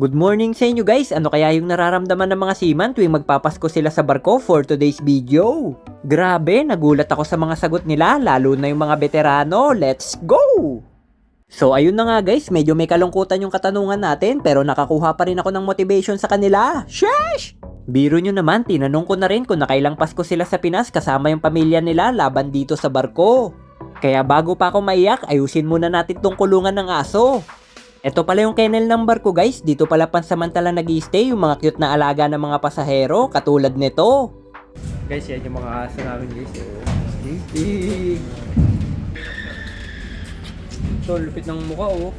Good morning sa inyo guys! Ano kaya yung nararamdaman ng mga seaman tuwing magpapasko sila sa barko for today's video? Grabe, nagulat ako sa mga sagot nila, lalo na yung mga veterano. Let's go! So ayun na nga guys, medyo may kalungkutan yung katanungan natin pero nakakuha pa rin ako ng motivation sa kanila. Sheesh! Biro nyo naman, tinanong ko na rin kung nakailang Pasko sila sa Pinas kasama yung pamilya nila laban dito sa barko. Kaya bago pa ako maiyak, ayusin muna natin tong kulungan ng aso. Ito pala yung kennel ng barko guys, dito pala pansamantala nag stay yung mga cute na alaga ng mga pasahero katulad nito. Guys, yan yung mga aso namin guys. So, lupit ng mukha oh.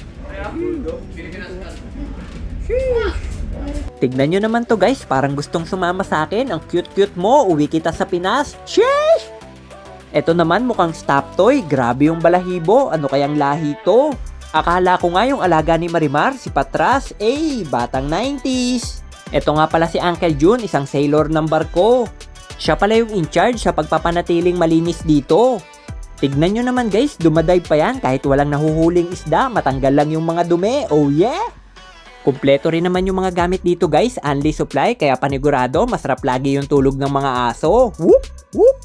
Tignan nyo naman to guys, parang gustong sumama sa akin. Ang cute-cute mo, uwi kita sa Pinas. Sheesh! Ito naman mukhang stop toy, grabe yung balahibo. Ano kayang lahi to? Akala ko nga yung alaga ni Marimar, si Patras, eh, batang 90s. Ito nga pala si Uncle June, isang sailor ng barko. Siya pala yung in charge sa pagpapanatiling malinis dito. Tignan nyo naman guys, dumadive pa yan kahit walang nahuhuling isda, matanggal lang yung mga dumi, oh yeah! Kumpleto rin naman yung mga gamit dito guys, only supply, kaya panigurado, masarap lagi yung tulog ng mga aso. Whoop! Whoop!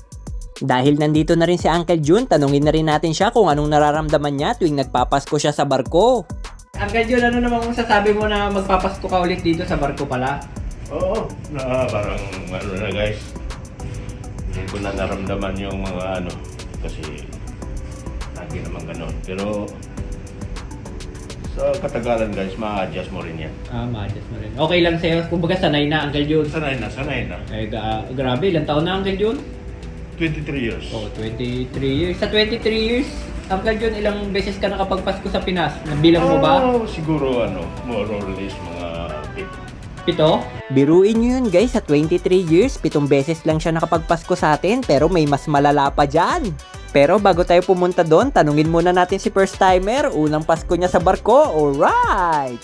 Dahil nandito na rin si Uncle June, tanungin na rin natin siya kung anong nararamdaman niya tuwing nagpapasko siya sa barko. Uncle June, ano naman masasabi mo na magpapasko ka ulit dito sa barko pala? Oo, na parang ano na guys. Hindi ko na naramdaman yung mga ano kasi lagi naman ganun. Pero sa katagalan guys, ma-adjust mo rin yan. Ah, ma-adjust mo rin. Okay lang sa'yo, kumbaga sanay na Uncle June. Sanay na, sanay na. Eh, ga- grabe, ilang taon na Uncle June? 23 years. Oh, 23 years. Sa 23 years, Uncle June, ilang beses ka nakapagpasko sa Pinas? Nabilang mo ba? Oh, siguro ano, more or less mga pit. Pito? Biruin nyo yun guys, sa 23 years, pitong beses lang siya nakapagpasko sa atin pero may mas malala pa dyan. Pero bago tayo pumunta doon, tanungin muna natin si first timer, unang Pasko niya sa barko, alright!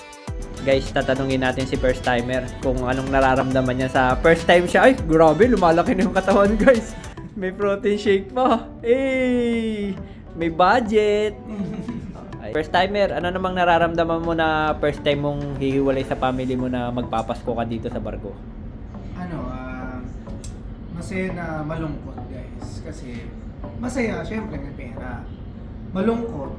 Guys, tatanungin natin si first timer kung anong nararamdaman niya sa first time siya. Ay, grabe, lumalaki na yung katawan guys. May protein shake pa. Eh, may budget. First timer, ano namang nararamdaman mo na first time mong hihiwalay sa family mo na magpapasko ka dito sa barko? ano, ah, masaya na malungkot guys. Kasi masaya, syempre may pera. Malungkot,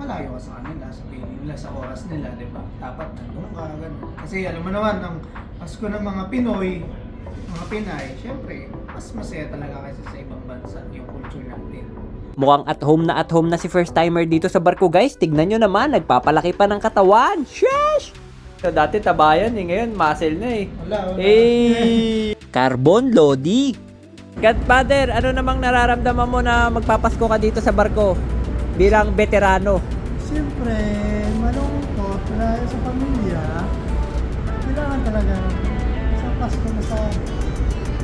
malayo ka sa kanila, sa piling nila, sa oras nila, di ba? Dapat nandun ka, ganun. Kasi alam mo naman, ang Pasko ng mga Pinoy, mga Pinay, syempre, mas masaya talaga kaysa sa ibang bansa yung culture natin. Mukhang at home na at home na si first timer dito sa barko guys. Tignan nyo naman, nagpapalaki pa ng katawan. Sheesh! So, dati tabayan eh, ngayon muscle na eh. Wala, wala. Eh! Carbon Lodi. Godfather, ano namang nararamdaman mo na magpapasko ka dito sa barko? Bilang veterano. Siyempre, malungkot dahil sa pamilya. Kailangan talaga sa Pasko na sa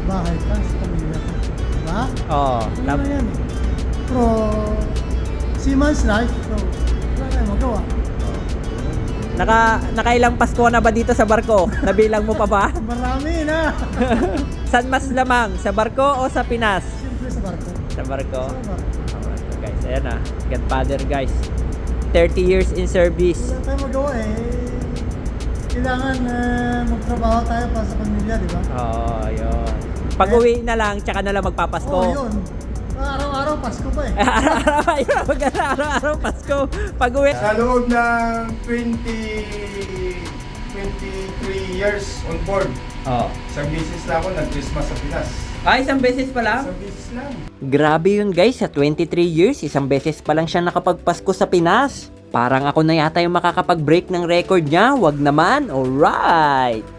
bahay ka, sa pamilya ka. Diba? Oo. Ano tap- na yan eh. Pro, seaman's life, so wala tayong magawa. naka, nakailang Pasko na ba dito sa barko? Nabilang mo pa ba? Marami na! San mas lamang? Sa barko o sa Pinas? Siyempre sa barko. Sa barko. Sa barko. Alright, guys, ayan na. Godfather, guys. 30 years in service. Wala tayong magawa eh. Kailangan uh, magtrabaho tayo para sa pamilya, di ba? Oo, yun. Pag uwi na lang, tsaka na lang magpapasko. Oo, yun. Araw-araw, Pasko pa eh. araw-araw, maganda araw-araw, Pasko. Pag uwi. Sa loob ng 20, 23 years on board, Oo. isang beses lang ako nag-Christmas sa Pinas. Ah, isang beses pa lang? Isang beses lang. Grabe yun guys, sa 23 years, isang beses pa lang siya nakapagpasko sa Pinas. Parang ako na yata yung makakapag-break ng record niya, wag naman, alright.